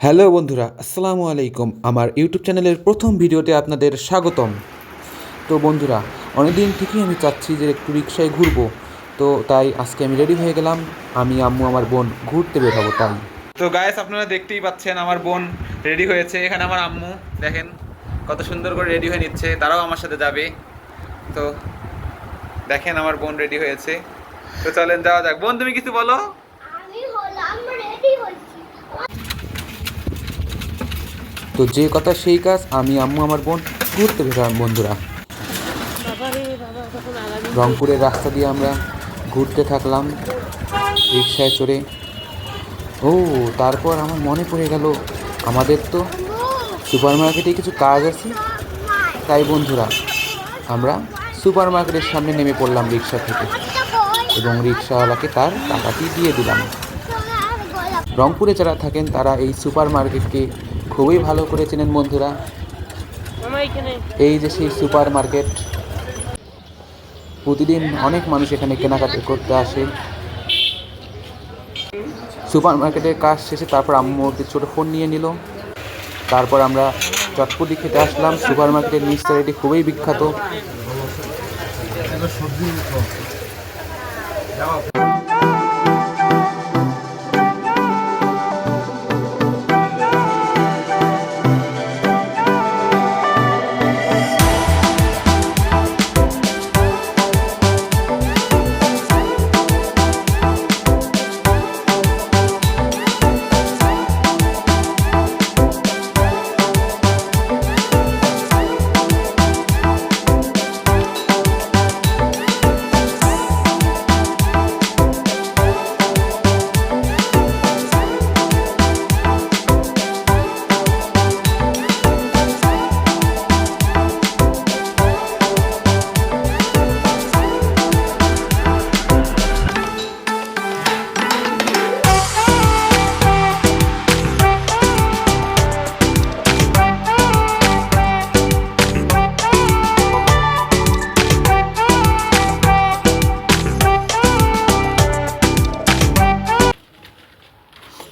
Hello বন্ধুরা, আসসালামু আলাইকুম। আমার ইউটিউব চ্যানেলের প্রথম ভিডিওতে আপনাদের স্বাগতম। তো বন্ধুরা, অনেকদিন থেকেই আমি চাচ্ছি যে একটু রিক্সায় ঘুরবো। তো তাই আজকে আমি রেডি হয়ে গেলাম। আমি, আম্মু, আমার বোন ঘুরতে বের হব তাই। তো গায়েস আপনারা দেখতেই পাচ্ছেন আমার বোন রেডি হয়েছে। এখানে আমার আম্মু, দেখেন কত সুন্দর করে রেডি হয়ে নিচ্ছে। তারাও আমার সাথে যাবে। তো দেখেন আমার বোন রেডি হয়েছে। তো চলেন, যাওয়া যাক। বোন, তুমি কিছু বলো আমি হলাম রেডি হয়েছি তো যে কথা সেই কাজ আমি আম্মু, আমার বোন, ঘুরতে বের বন্ধুরা। রংপুরের রাস্তা দিয়ে আমরা ঘুরতে থাকলাম, রিক্সায় চড়ে। ও, তারপর আমার মনে পড়ে গেল, আমাদের তো সুপার মার্কেটে কিছু কাজ আছে। তাই বন্ধুরা, আমরা সুপার মার্কেটের সামনে নেমে পড়লাম রিক্সা থেকে এবং রিক্সাওয়ালাকে তার টাকাটি দিয়ে দিলাম। রংপুরে যারা থাকেন, তারা এই সুপার মার্কেটকে খুবই ভালো করে চেনেন বন্ধুরা। এই যে সেই সুপার মার্কেট প্রতিদিন অনেক মানুষ এখানে কেনাকাটা করতে আসে। সুপার মার্কেটের কাজ শেষে তারপর আম্মু একটি ছোটো ফোন নিয়ে নিল। তারপর আমরা চটপটি খেতে আসলাম। সুপার মার্কেটের মিক্সচার এটি খুবই বিখ্যাত।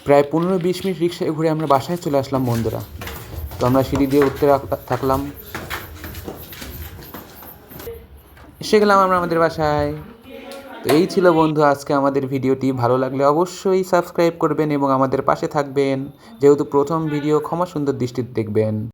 প্রায় পনেরো বিশ মিনিট রিক্সায় ঘুরে আমরা বাসায় চলে আসলাম বন্ধুরা। তো আমরা সিঁড়ি দিয়ে উঠতে থাকলাম। এসে গেলাম আমরা আমাদের বাসায়। তো এই ছিল বন্ধু আজকে আমাদের ভিডিওটি। ভালো লাগলে অবশ্যই সাবস্ক্রাইব করবেন এবং আমাদের পাশে থাকবেন। যেহেতু প্রথম ভিডিও, ক্ষমা সুন্দর দৃষ্টিতে দেখবেন।